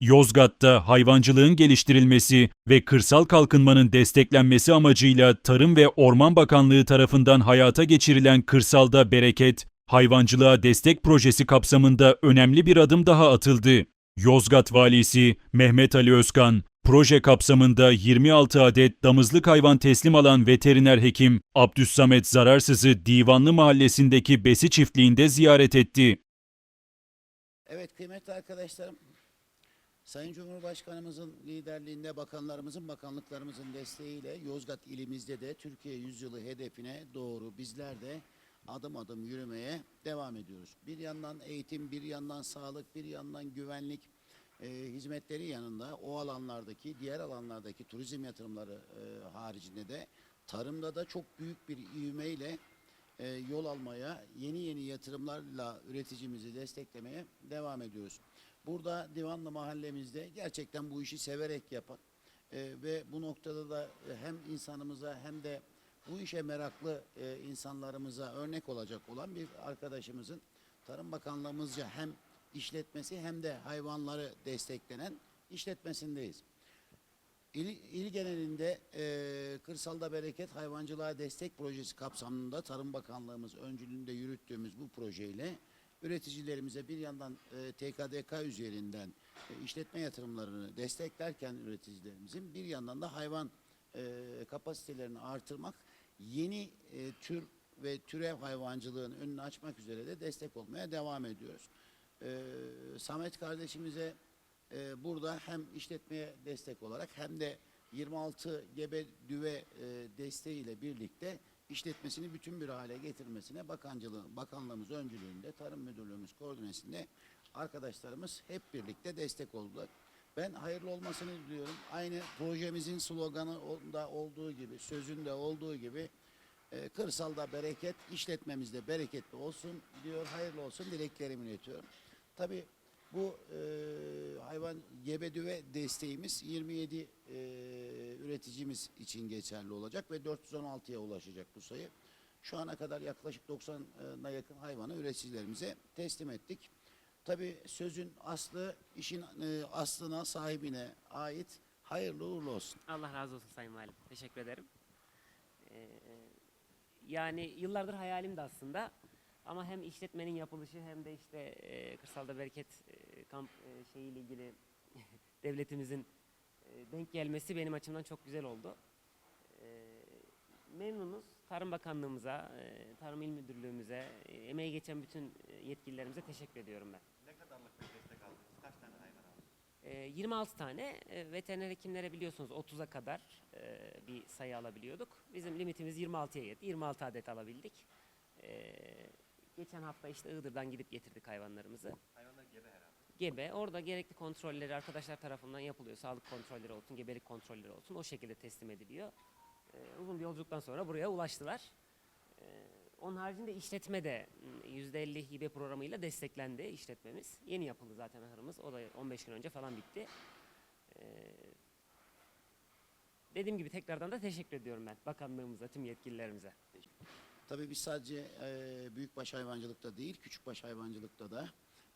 Yozgat'ta hayvancılığın geliştirilmesi ve kırsal kalkınmanın desteklenmesi amacıyla Tarım ve Orman Bakanlığı tarafından hayata geçirilen Kırsalda Bereket, hayvancılığa destek projesi kapsamında önemli bir adım daha atıldı. Yozgat Valisi Mehmet Ali Özkan, proje kapsamında 26 adet damızlık hayvan teslim alan veteriner hekim Abdüssamet Zararsız'ı Divanlı Mahallesi'ndeki besi çiftliğinde ziyaret etti. Evet kıymetli arkadaşlarım, Sayın Cumhurbaşkanımızın liderliğinde bakanlarımızın, bakanlıklarımızın desteğiyle Yozgat ilimizde de Türkiye Yüzyılı hedefine doğru bizler de adım adım yürümeye devam ediyoruz. Bir yandan eğitim, bir yandan sağlık, bir yandan güvenlik e, hizmetleri yanında o alanlardaki, diğer alanlardaki turizm yatırımları e, haricinde de tarımda da çok büyük bir ivmeyle e, yol almaya, yeni yeni yatırımlarla üreticimizi desteklemeye devam ediyoruz. Burada Divanlı mahallemizde gerçekten bu işi severek yapan e, ve bu noktada da hem insanımıza hem de bu işe meraklı e, insanlarımıza örnek olacak olan bir arkadaşımızın Tarım Bakanlığımızca hem işletmesi hem de hayvanları desteklenen işletmesindeyiz. İl, il genelinde e, Kırsalda Bereket Hayvancılığa Destek Projesi kapsamında Tarım Bakanlığımız öncülüğünde yürüttüğümüz bu projeyle üreticilerimize bir yandan e, TKDK üzerinden e, işletme yatırımlarını desteklerken üreticilerimizin bir yandan da hayvan e, kapasitelerini artırmak, yeni e, tür ve türev hayvancılığın önünü açmak üzere de destek olmaya devam ediyoruz. E, Samet kardeşimize e, burada hem işletmeye destek olarak hem de 26 gebe düve e, desteğiyle birlikte işletmesini bütün bir hale getirmesine bakancılığı, bakanlığımız öncülüğünde, tarım müdürlüğümüz koordinesinde arkadaşlarımız hep birlikte destek oldular. Ben hayırlı olmasını diliyorum. Aynı projemizin sloganı da olduğu gibi, sözünde olduğu gibi e, kırsalda bereket, işletmemizde bereketli olsun diyor. Hayırlı olsun dileklerimi iletiyorum. Tabii bu e, hayvan gebe düve desteğimiz 27 e, üreticimiz için geçerli olacak ve 416'ya ulaşacak bu sayı. Şu ana kadar yaklaşık 90'a yakın hayvanı üreticilerimize teslim ettik. Tabii sözün aslı işin e, aslına sahibine ait hayırlı uğurlu olsun. Allah razı olsun Sayın Valim. Teşekkür ederim. Ee, yani yıllardır hayalimdi aslında. Ama hem işletmenin yapılışı hem de işte e, Kırsalda Bereket e, kamp e, şeyiyle ilgili devletimizin e, denk gelmesi benim açımdan çok güzel oldu. E, memnunuz. Tarım Bakanlığımıza, e, Tarım İl Müdürlüğümüze, e, emeği geçen bütün e, yetkililerimize teşekkür ediyorum ben. Ne kadarlık bir destek aldınız? Kaç tane hayvan aldınız? E, 26 tane e, veteriner hekimlere biliyorsunuz 30'a kadar e, bir sayı alabiliyorduk. Bizim limitimiz 26'ya yetti. 26 adet alabildik. E, geçen hafta işte Iğdır'dan gidip getirdik hayvanlarımızı. Hayvanlar gebe herhalde. Gebe orada gerekli kontrolleri arkadaşlar tarafından yapılıyor. Sağlık kontrolleri olsun, gebelik kontrolleri olsun. O şekilde teslim ediliyor. E, uzun bir yolculuktan sonra buraya ulaştılar. E, onun haricinde işletme de m, %50 hibe programıyla desteklendi işletmemiz. Yeni yapıldı zaten ahırımız. O da 15 gün önce falan bitti. E, dediğim gibi tekrardan da teşekkür ediyorum ben bakanlığımıza, tüm yetkililerimize. Tabii biz sadece e, büyükbaş hayvancılıkta değil, küçükbaş hayvancılıkta da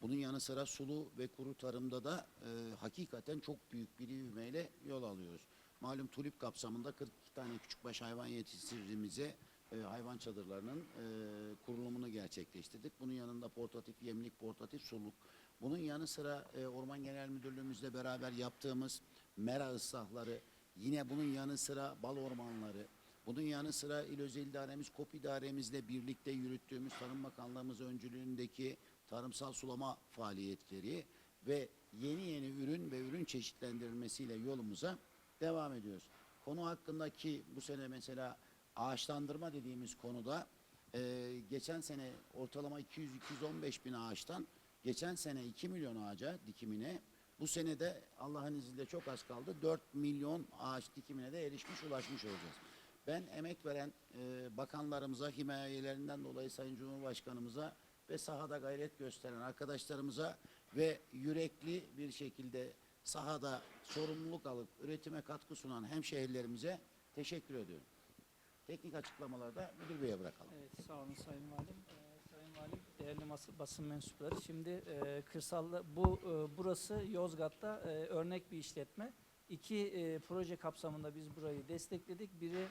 bunun yanı sıra sulu ve kuru tarımda da e, hakikaten çok büyük bir ivmeyle yol alıyoruz. Malum tulip kapsamında 42 tane küçükbaş hayvan yetiştiricimize e, hayvan çadırlarının e, kurulumunu gerçekleştirdik. Bunun yanında portatif yemlik, portatif suluk. Bunun yanı sıra e, Orman Genel Müdürlüğümüzle beraber yaptığımız mera ıslahları, yine bunun yanı sıra bal ormanları, bunun yanı sıra İl Özel İdaremiz, KOP İdaremizle birlikte yürüttüğümüz Tarım Bakanlığımız öncülüğündeki tarımsal sulama faaliyetleri ve yeni yeni ürün ve ürün çeşitlendirilmesiyle yolumuza devam ediyoruz. Konu hakkındaki bu sene mesela ağaçlandırma dediğimiz konuda e, geçen sene ortalama 200-215 bin ağaçtan geçen sene 2 milyon ağaca dikimine bu sene de Allah'ın izniyle çok az kaldı 4 milyon ağaç dikimine de erişmiş ulaşmış olacağız. Ben emek veren e, bakanlarımıza, himayelerinden dolayı Sayın Cumhurbaşkanımıza ve sahada gayret gösteren arkadaşlarımıza ve yürekli bir şekilde sahada sorumluluk alıp üretime katkı sunan hemşehrilerimize teşekkür ediyorum. Teknik açıklamalarda müdür beye bırakalım. Evet, sağ olun Sayın Valim. Ee, Sayın Valim, değerli basın mensupları. Şimdi e, kırsalda bu e, burası Yozgat'ta e, örnek bir işletme. İki e, proje kapsamında biz burayı destekledik. Biri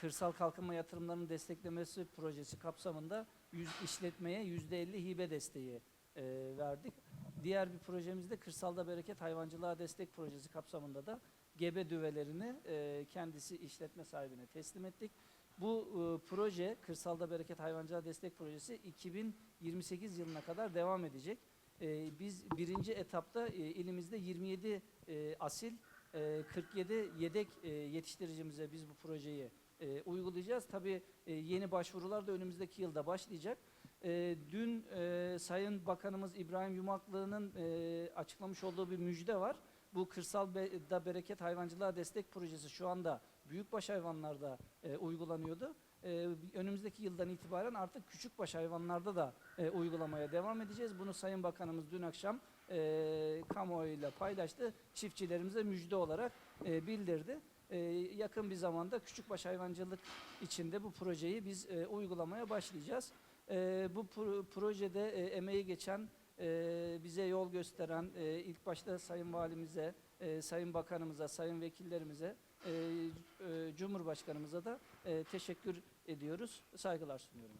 kırsal kalkınma yatırımlarının desteklemesi projesi kapsamında yüz, işletmeye yüzde 50 hibe desteği e, verdik. Diğer bir projemizde kırsalda bereket hayvancılığa destek projesi kapsamında da gebe düvelerini e, kendisi işletme sahibine teslim ettik. Bu e, proje Kırsalda Bereket Hayvancılığa Destek Projesi 2028 yılına kadar devam edecek. E, biz birinci etapta e, ilimizde 27 e, asil, e, 47 yedek e, yetiştiricimize biz bu projeyi e, uygulayacağız. Tabii e, yeni başvurular da önümüzdeki yılda başlayacak. E, dün e, Sayın Bakanımız İbrahim Yumaklı'nın e, açıklamış olduğu bir müjde var. Bu Kırsalda Bereket Hayvancılığa Destek Projesi şu anda büyükbaş hayvanlarda e, uygulanıyordu. E, önümüzdeki yıldan itibaren artık küçükbaş hayvanlarda da e, uygulamaya devam edeceğiz. Bunu Sayın Bakanımız dün akşam e, kamuoyuyla paylaştı. Çiftçilerimize müjde olarak e, bildirdi. E, yakın bir zamanda küçükbaş hayvancılık içinde bu projeyi biz e, uygulamaya başlayacağız. E, bu pro- projede e, emeği geçen, e, bize yol gösteren e, ilk başta Sayın Valimize, e, Sayın Bakanımıza, Sayın Vekillerimize, e, e, Cumhurbaşkanımıza da e, teşekkür ediyoruz, saygılar sunuyorum.